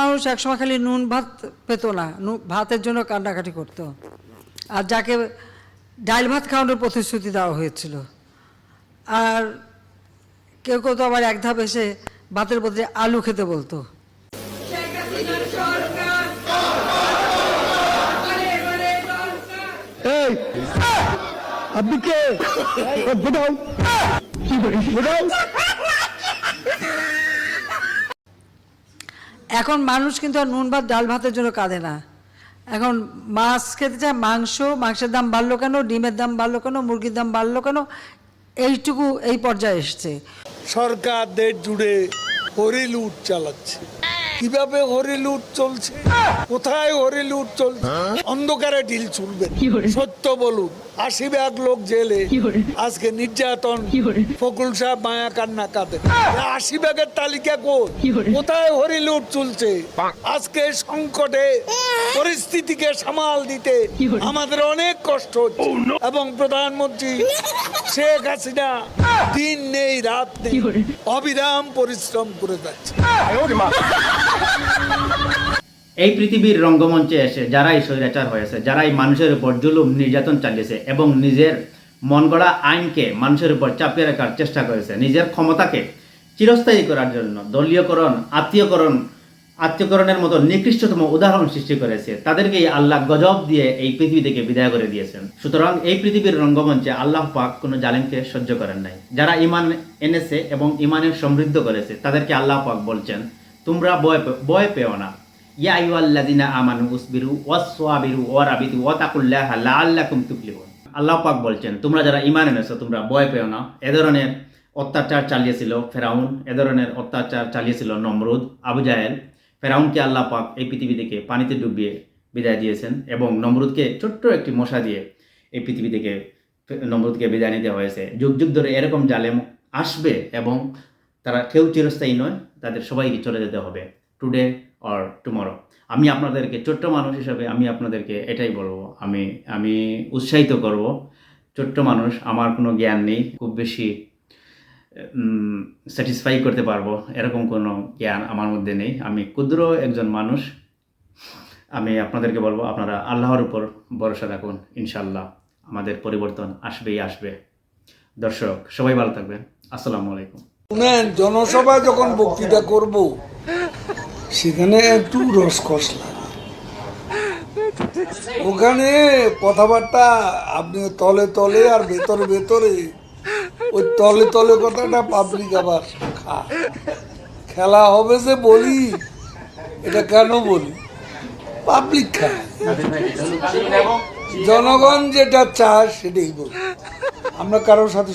মানুষ একসময় খালি নুন ভাত পেত না। ভাতের জন্য কান্নাকাটি করতো। আর যাকে ডাল ভাত খাওয়ানোর প্রতিশ্রুতি দেওয়া হয়েছিল। আর কেউ কেউ তো আবার এক ধাপ এসে ভাতের বদলে আলু খেতে বলতো। আপনি কে? এখন মানুষ কিন্তু আর নুন ভাত ডাল ভাতের জন্য কাঁদে না। এখন মাছ খেতে চায় মাংস, মাংসের দাম বাড়লো কেন, ডিমের দাম বাড়লো কেন, মুরগির দাম বাড়লো কেন, এইটুকু এই পর্যায়ে এসছে। সরকার দেশ জুড়ে হরিল উঠ চালাচ্ছে। কীভাবে হরিলুট চলছে? কোথায় হরিলুট চলছে? অন্ধকারে ঢিল ছুড়বেন সত্য বলুন আশি ভাগ লোক জেলে। আজকে নির্যাতন। ফকুল সাহেব মায়া কান্না কাঁদে। আশি ভাগের তালিকা কই কোথায় হরিলুট চলছে? আজকে সংকটে পরিস্থিতিকে সামাল দিতে আমাদের অনেক কষ্ট হচ্ছে। এবং প্রধানমন্ত্রী শেখ হাসিনা দিন নেই রাত নেই। অবিরাম পরিশ্রম করে যাচ্ছে। এই পৃথিবীর রঙ্গমঞ্চে এসে যারাই স্বৈরাচার হয়েছে যারাই মানুষের উপর জুলুম নির্যাতন চালিয়েছে এবং নিজের মন গড়া আইনকে মানুষের উপর চাপিয়ে রাখার চেষ্টা করেছে নিজের ক্ষমতাকে চিরস্থায়ী করার জন্য দলীয়করণ আত্মীয়করণ আত্মীয়করণের মতো নিকৃষ্টতম উদাহরণ সৃষ্টি করেছে। তাদেরকেই আল্লাহ গজব দিয়ে এই পৃথিবী থেকে বিদায় করে দিয়েছেন। সুতরাং এই পৃথিবীর রঙ্গমঞ্চে আল্লাহ পাক কোনো জালিমকে সহ্য করেন নাই। যারা ইমান এনেছে এবং ইমানের সমৃদ্ধ করেছে, তাদেরকে আল্লাহ পাক বলছেন, তোমরা বয় ভয় পেও না। ইয়া আইয়ুহাল্লাযিনা আমানু উসবিরু ওয়াসসাবিরু ওয়ারাবিতু ওয়াতাকুল্লাহা লাআল্লাকুম তুফলিহুন। আল্লাহ পাক বলছেন, তোমরা যারা ঈমান এনেছো, তোমরা ভয় পেও না। এ ধরনের অত্যাচার চালিয়েছিল ফেরাউন, এ ধরনের অত্যাচার চালিয়েছিল নমরুদ, আবু জাহেল ফেরাউনকে আল্লাহ পাক এই পৃথিবী থেকে পানিতে ডুবিয়ে বিদায় দিয়েছেন এবং নমরুদকে ছোট্ট একটি মশা দিয়ে এই পৃথিবী থেকে নমরুদকে বিদায় নিতে হয়েছে। যুগ যুগ ধরে এরকম জালেম আসবে এবং তারা কেউ চিরস্থায়ী নয়, তাদের সবাইকে চলে যেতে হবে টুডে অর টুমরো আমি আপনাদেরকে ছোট্ট মানুষ হিসাবে আমি আপনাদেরকে এটাই বলব, আমি আমি উৎসাহিত করব, ছোট্ট মানুষ, আমার কোনো জ্ঞান নেই, খুব বেশি স্যাটিসফাই করতে পারব, এরকম কোনো জ্ঞান আমার মধ্যে নেই। আমি ক্ষুদ্র একজন মানুষ। আমি আপনাদেরকে বলব, আপনারা আল্লাহর উপর ভরসা রাখুন ইনশাল্লাহ আমাদের পরিবর্তন আসবেই আসবে। দর্শক, সবাই ভালো থাকবেন। আসসালামু আলাইকুম। শুনেন, জনসভায় যখন বক্তৃতা করব, সেখানে একটু রসকস লাগে। ওখানে কথাবার্তা আপনি তলে তলে আর ভেতরে ভেতরে ওই তলে তলে কথাটা পাবলিক আবার খেলা হবে যে বলি, এটা কেন বলি? পাবলিক খায় জনগণ যেটা চায় সেটাই বলি। আমরা কারোর সাথে